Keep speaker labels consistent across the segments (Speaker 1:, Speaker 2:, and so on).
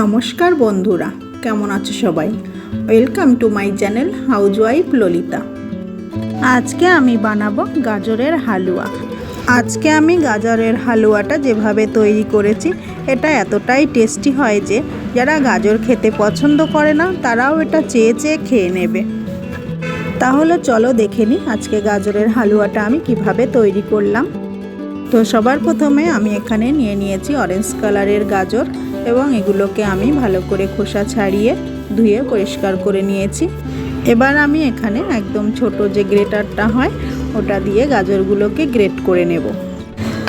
Speaker 1: নমস্কার বন্ধুরা, কেমন আছো সবাই? Welcome to my channel housewife Lalita আজকে আমি বানাবো গাজরের হালুয়া। আজকে আমি গাজরের হালুয়াটা যেভাবে তৈরি করেছি, এটা এতটাই টেস্টি হয় যে, যারা গাজর খেতে পছন্দ করে না, তারাও এটা চেয়ে চেয়ে খেয়ে নেবে। তাহলে চলো দেখে নিই আজকে গাজরের হালুয়াটা আমি কীভাবে তৈরি করলাম। তো সবার প্রথমে আমি এখানে নিয়ে নিয়েছি অরেঞ্জ কালারের গাজর। এবং এগুলোকে আমি ভালো করে খোসা ছাড়িয়ে ধুয়ে পরিষ্কার করে নিয়েছি। এবার আমি এখানে একদম ছোট যে গ্রেটারটা হয়, ওটা দিয়ে গাজরগুলোকে গ্রেট করে নেব।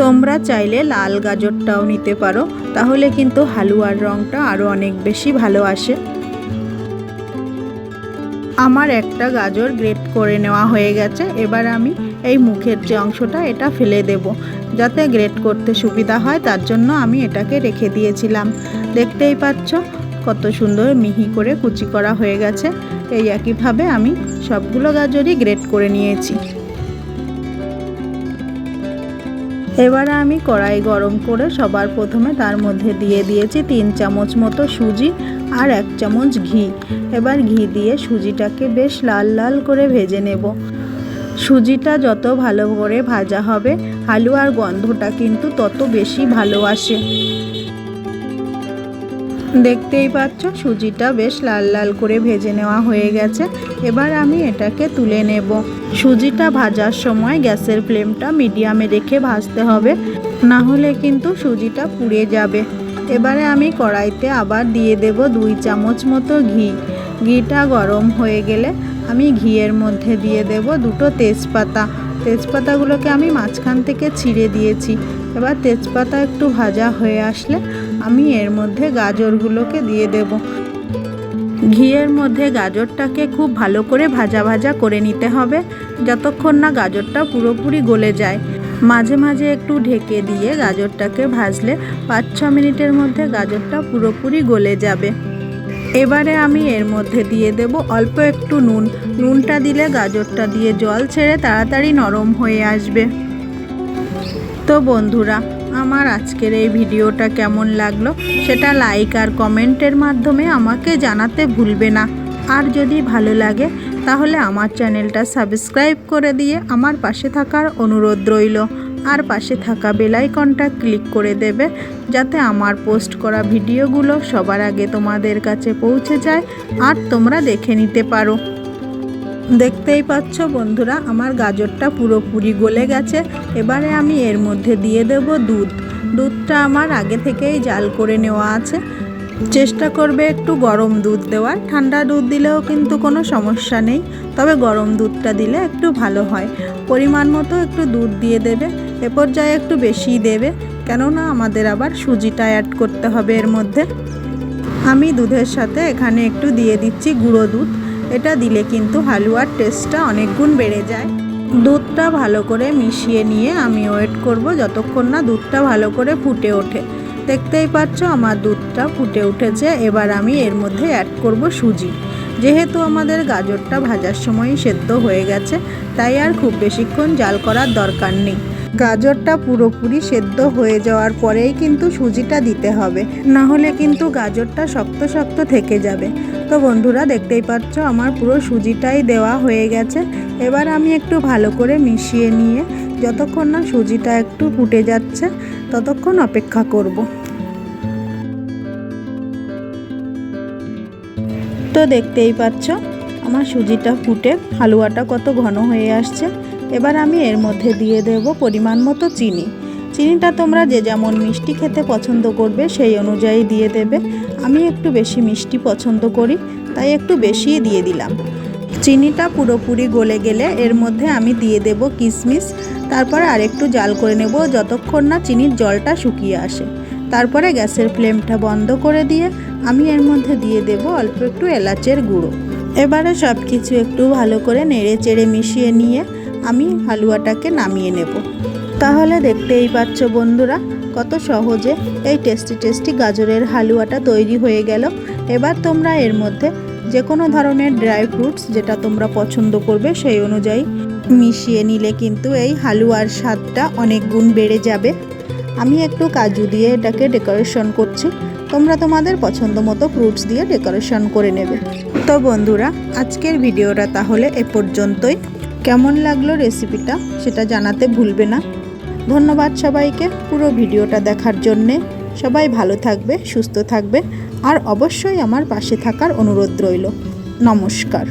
Speaker 1: তোমরা চাইলে লাল গাজরটাও নিতে পারো, তাহলে কিন্তু হালুয়ার রঙটা আরও অনেক বেশি ভালো আসে। আমার একটা গাজর গ্রেট করে নেওয়া হয়ে গেছে, এবার আমি এই মুখের যে অংশটা, এটা ফেলে দেব। যাতে গ্রেট করতে সুবিধা হয়, তার জন্য আমি এটাকে রেখে দিয়েছিলাম। দেখতেই পাচ্ছ কত সুন্দর মিহি করে কুচি করা হয়ে গেছে। এই একইভাবে আমি সবগুলো গাজরই গ্রেট করে নিয়েছি। এবার আমি কড়াই গরম করে সবার প্রথমে তার মধ্যে দিয়ে দিয়েছি তিন চামচ মতো সুজি আর এক চামচ ঘি। এবার ঘি দিয়ে সুজিটাকে বেশ লাল লাল করে ভেজে নেব। সুজিটা যত ভালো করে ভাজা হবে হালুয়ার গন্ধটা কিন্তু তত বেশি ভালো আসে দেখতেই পাচ্ছ, সুজিটা বেশ লাল লাল করে ভেজে নেওয়া হয়ে গেছে। এবার আমি এটাকে তুলে নেব। সুজিটা ভাজার সময় গ্যাসের ফ্লেমটা মিডিয়ামে রেখে ভাজতে হবে। না হলে কিন্তু সুজিটা পুড়ে যাবে। এবারে আমি কড়াইতে আবার দিয়ে দেব দুই চামচ মতো ঘি। ঘিটা গরম হয়ে গেলে আমি ঘিয়ের মধ্যে দিয়ে দেব দুটো তেজপাতা। তেজপাতাগুলোকে আমি মাঝখান থেকে ছিঁড়ে দিয়েছি। এবার তেজপাতা একটু ভাজা হয়ে আসলে আমি এর মধ্যে গাজরগুলোকে দিয়ে দেব। ঘিয়ের মধ্যে গাজরটাকে খুব ভালো করে ভাজা ভাজা করে নিতে হবে, যতক্ষণ না গাজরটা পুরোপুরি গলে যায়। মাঝে মাঝে একটু ঢেকে দিয়ে গাজরটাকে ভাজলে পাঁচ ছ মিনিটের মধ্যে গাজরটা পুরোপুরি গলে যাবে। এবারে আমি এর মধ্যে দিয়ে দেব অল্প একটু নুন। নুনটা দিলে গাজরটা দিয়ে জল ছেড়ে তাড়াতাড়ি নরম হয়ে আসবে। তো বন্ধুরা, আমার আজকের এই ভিডিওটা কেমন লাগল সেটা লাইক আর কমেন্টের মাধ্যমে আমাকে জানাতে ভুলবে না। আর যদি ভালো লাগে, তাহলে আমার চ্যানেলটা সাবস্ক্রাইব করে দিয়ে আমার পাশে থাকার অনুরোধ রইল। আর পাশে থাকা বেলাইকনটা ক্লিক করে দেবে যাতে আমার পোস্ট করা ভিডিওগুলো সবার আগে তোমাদের কাছে পৌঁছে যায় আর তোমরা দেখে নিতে পারো। দেখতেই পাচ্ছ বন্ধুরা, আমার গাজরটা পুরোপুরি গলে গেছে। এবারে আমি এর মধ্যে দিয়ে দেব দুধ। দুধটা আমার আগে থেকেই জাল করে নেওয়া আছে। চেষ্টা করবে একটু গরম দুধ দেওয়ার। ঠান্ডা দুধ দিলেও কিন্তু কোনো সমস্যা নেই, তবে গরম দুধটা দিলে একটু ভালো হয়। পরিমাণ মতো একটু দুধ দিয়ে দেবে, এ পর্যায়ে একটু বেশিই দেবে, কেননা আমাদের আবার সুজিটা অ্যাড করতে হবে এর মধ্যে। আমি দুধের সাথে এখানে একটু দিয়ে দিচ্ছি গুঁড়ো দুধ। এটা দিলে কিন্তু হালুয়ার টেস্টটা অনেক গুণ বেড়ে যায়। দুধটা ভালো করে মিশিয়ে নিয়ে আমি ওয়েট করব যতক্ষণ না দুধটা ভালো করে ফুটে ওঠে। দেখতেই পাচ্ছ আমার দুধটা ফুটে উঠেছে। এবার আমি এর মধ্যে অ্যাড করব সুজি। যেহেতু আমাদের গাজরটা ভাজার সময় সেদ্ধ হয়ে গেছে, তাই আর খুব বেশিক্ষণ জাল করার দরকার নেই। গাজরটা পুরোপুরি সেদ্ধ হয়ে যাওয়ার পরেই কিন্তু সুজিটা দিতে হবে। না হলে কিন্তু গাজরটা শক্ত শক্ত থেকে যাবে। তো বন্ধুরা, দেখতেই পাচ্ছ আমার পুরো সুজিটাই দেওয়া হয়ে গেছে। এবার আমি একটু ভালো করে মিশিয়ে নিয়ে, যতক্ষণ না সুজিটা একটু ফুটে যাচ্ছে ততক্ষণ অপেক্ষা করব। তো দেখতেই পাচ্ছ, আমার সুজিটা ফুটে হালুয়াটা কত ঘন হয়ে আসছে। এবার আমি এর মধ্যে দিয়ে দেব পরিমাণ মতো চিনি। চিনিটা তোমরা যে যেমন মিষ্টি খেতে পছন্দ করবে, সেই অনুযায়ী দিয়ে দেবে। আমি একটু বেশি মিষ্টি পছন্দ করি, তাই একটু বেশিই দিয়ে দিলাম। চিনিটা পুরোপুরি গলে গেলে এর মধ্যে আমি দিয়ে দেব কিশমিশ তারপরে আরেকটু জাল করে নেব যতক্ষণ না চিনির জলটা শুকিয়ে আসে। তারপরে গ্যাসের ফ্লেমটা বন্ধ করে দিয়ে আমি এর মধ্যে দিয়ে দেব অল্প একটু এলাচের গুঁড়ো। এবারে সব কিছু একটু ভালো করে নেড়ে চেড়ে মিশিয়ে নিয়ে আমি হালুয়াটাকে নামিয়ে নেব। তাহলে দেখতেই পাচ্ছ বন্ধুরা, কত সহজে এই টেস্টি টেস্টি গাজরের হালুয়াটা তৈরি হয়ে গেল। এবার তোমরা এর মধ্যে যে কোনো ধরনের ড্রাই ফ্রুটস যেটা তোমরা পছন্দ করবে, সেই অনুযায়ী মিশিয়ে নিলে কিন্তু এই হালুয়ার স্বাদটা অনেক গুণ বেড়ে যাবে। আমি একটু কাজু দিয়ে এটাকে ডেকোরেশন করছি। তোমরা তোমাদের পছন্দ মতো ফ্রুটস দিয়ে ডেকোরেশন করে নেবে। তো বন্ধুরা, আজকের ভিডিওটা তাহলে এ পর্যন্তই। কেমন লাগল রেসিপিটা সেটা জানাতে ভুলবে না। ধন্যবাদ সবাইকে পুরো ভিডিওটা দেখার জন্যে। সবাই ভালো থাকবে, সুস্থ থাকবে। আর অবশ্যই আমার পাশে থাকার অনুরোধ রইল। নমস্কার।